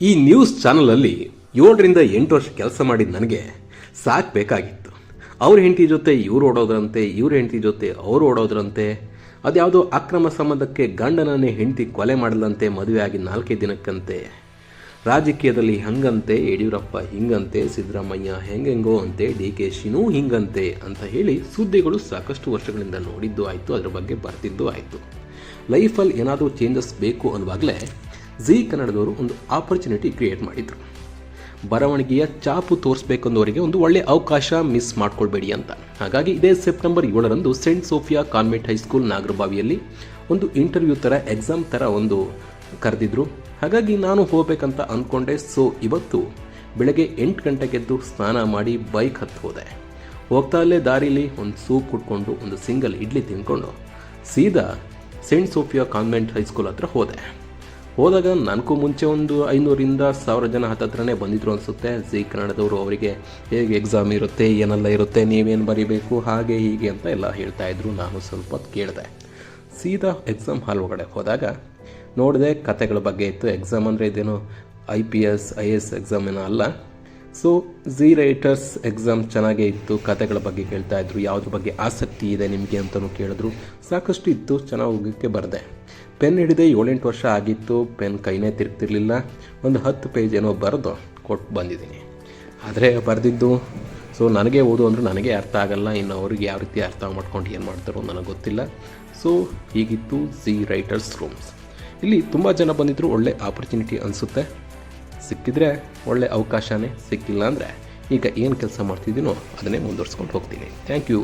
ಈ ನ್ಯೂಸ್ ಚಾನಲಲ್ಲಿ ಏಳರಿಂದ ಎಂಟು ವರ್ಷ ಕೆಲಸ ಮಾಡಿದ ನನಗೆ ಸಾಕಬೇಕಾಗಿತ್ತು ಅವ್ರ ಹೆಂಡತಿ ಜೊತೆ ಇವ್ರು ಓಡೋದ್ರಂತೆ, ಇವ್ರ ಹೆಂಡತಿ ಜೊತೆ ಅವರು ಓಡೋದ್ರಂತೆ, ಅದ್ಯಾವುದೋ ಅಕ್ರಮ ಸಂಬಂಧಕ್ಕೆ ಗಂಡನನ್ನೇ ಹೆಂಡತಿ ಕೊಲೆ ಮಾಡಲಂತೆ ಮದುವೆ ಆಗಿ ನಾಲ್ಕೈದು ದಿನಕ್ಕಂತೆ. ರಾಜಕೀಯದಲ್ಲಿ ಹಂಗಂತೆ, ಯಡಿಯೂರಪ್ಪ ಹಿಂಗಂತೆ, ಸಿದ್ದರಾಮಯ್ಯ ಹೆಂಗೆಂಗೋ ಅಂತೆ, ಡಿ ಕೆ ಶಿನೂ ಹಿಂಗಂತೆ ಅಂತ ಹೇಳಿ ಸುದ್ದಿಗಳು ಸಾಕಷ್ಟು ವರ್ಷಗಳಿಂದ ನೋಡಿದ್ದು ಆಯಿತು, ಅದರ ಬಗ್ಗೆ ಬರ್ತಿದ್ದು ಆಯಿತು. ಲೈಫಲ್ಲಿ ಏನಾದರೂ ಚೇಂಜಸ್ ಬೇಕು ಅನ್ನುವಾಗಲೇ ಜಿ ಕನ್ನಡದವರು ಒಂದು ಆಪರ್ಚುನಿಟಿ ಕ್ರಿಯೇಟ್ ಮಾಡಿದರು. ಬರವಣಿಗೆಯ ಚಾಪು ತೋರಿಸ್ಬೇಕಂದವರಿಗೆ ಒಂದು ಒಳ್ಳೆಯ ಅವಕಾಶ ಮಿಸ್ ಮಾಡ್ಕೊಳ್ಬೇಡಿ ಅಂತ. ಹಾಗಾಗಿ ಇದೇ ಸೆಪ್ಟೆಂಬರ್ ಏಳರಂದು saint Sophia convent high school ನಾಗರಬಾವಿಯಲ್ಲಿ ಒಂದು ಇಂಟರ್ವ್ಯೂ ಥರ ಎಕ್ಸಾಮ್ ಥರ ಒಂದು ಕರೆದಿದ್ರು. ಹಾಗಾಗಿ ನಾನು ಹೋಗಬೇಕಂತ ಅಂದ್ಕೊಂಡೆ ಸೊ ಇವತ್ತು ಬೆಳಗ್ಗೆ ಎಂಟು ಗಂಟೆಗೆದ್ದು ಸ್ನಾನ ಮಾಡಿ ಬೈಕ್ ಹತ್ತು ಹೋದೆ. ಹೋಗ್ತಾ ಅಲ್ಲೇ ದಾರಿಲಿ ಒಂದು ಸೂಪ್ ಕುಟ್ಕೊಂಡು ಒಂದು ಸಿಂಗಲ್ ಇಡ್ಲಿ ತಿನ್ಕೊಂಡು, ಸೀದಾ ಸೆಂಟ್ ಸೋಫಿಯಾ ಕಾನ್ವೆಂಟ್ ಹೈಸ್ಕೂಲ್ ಹತ್ರ ಹೋದೆ. ಹೋದಾಗ ನನಗೂ ಮುಂಚೆ ಒಂದು ಐನೂರಿಂದ ಸಾವಿರ ಜನ ಹತ್ತತ್ರನೇ ಬಂದಿದ್ರು ಅನಿಸುತ್ತೆ. ಜಿ ಕನ್ನಡದವರು ಅವರಿಗೆ ಹೇಗೆ ಎಕ್ಸಾಮ್ ಇರುತ್ತೆ, ಏನೆಲ್ಲ ಇರುತ್ತೆ, ನೀವೇನು ಬರೀಬೇಕು, ಹಾಗೆ ಹೀಗೆ ಅಂತ ಎಲ್ಲ ಹೇಳ್ತಾ ಇದ್ರು. ನಾನು ಸ್ವಲ್ಪ ಕೇಳಿದೆ. ಸೀದಾ ಎಕ್ಸಾಮ್ ಹಾಲ್ ಒಳಗಡೆ ಹೋದಾಗ ನೋಡಿದೆ ಕತೆಗಳ ಬಗ್ಗೆ ಇತ್ತು. ಎಕ್ಸಾಮ್ ಅಂದರೆ ಇದೇನು I P S I S exam ಏನೋ ಅಲ್ಲ. ಸೊ ಝೀ ರೈಟರ್ಸ್ ಎಕ್ಸಾಮ್ ಚೆನ್ನಾಗೇ ಇತ್ತು. ಕತೆಗಳ ಬಗ್ಗೆ ಕೇಳ್ತಾ ಇದ್ರು. ಯಾವುದ್ರ ಬಗ್ಗೆ ಆಸಕ್ತಿ ಇದೆ ನಿಮಗೆ ಅಂತಲೂ ಕೇಳಿದ್ರು. ಸಾಕಷ್ಟು ಇತ್ತು. ಚೆನ್ನಾಗಿ ಹೋಗೋಕ್ಕೆ ಬರದೆ. ಪೆನ್ ಹಿಡಿದೆ ಏಳೆಂಟು ವರ್ಷ ಆಗಿತ್ತು. ಪೆನ್ ಕೈನೇ ತಿರುಗ್ತಿರ್ಲಿಲ್ಲ. ಒಂದು ಹತ್ತು ಪೇಜ್ ಏನೋ ಬರೆದು ಕೊಟ್ಟು ಬಂದಿದ್ದೀನಿ. ಆದರೆ ಬರೆದಿದ್ದು. ಸೊ ನನಗೆ ಓದು ಅಂದರೆ ನನಗೆ ಅರ್ಥ ಆಗಲ್ಲ. ಇನ್ನು ಅವ್ರಿಗೆ ಯಾವ ರೀತಿ ಅರ್ಥ ಮಾಡ್ಕೊಂಡು ಏನು ಮಾಡ್ತಾರೋ ನನಗೆ ಗೊತ್ತಿಲ್ಲ. ಸೊ ಹೀಗಿತ್ತು ಝೀ ರೈಟರ್ಸ್ ರೂಮ್ಸ್ ಇಲ್ಲಿ ತುಂಬ ಜನ ಬಂದಿದ್ದರು ಒಳ್ಳೆ ಆಪರ್ಚುನಿಟಿ ಅನಿಸುತ್ತೆ. ಸಿಕ್ಕಿದ್ರೆ ಒಳ್ಳೆ ಅವಕಾಶನೇ ಸಿಕ್ಕಿಲ್ಲ ಅಂದರೆ ಈಗ ಏನು ಕೆಲಸ ಮಾಡ್ತಿದ್ದೀನೋ ಅದನ್ನೇ ಮುಂದುವರ್ಸ್ಕೊಂಡು ಹೋಗ್ತೀನಿ. Thank you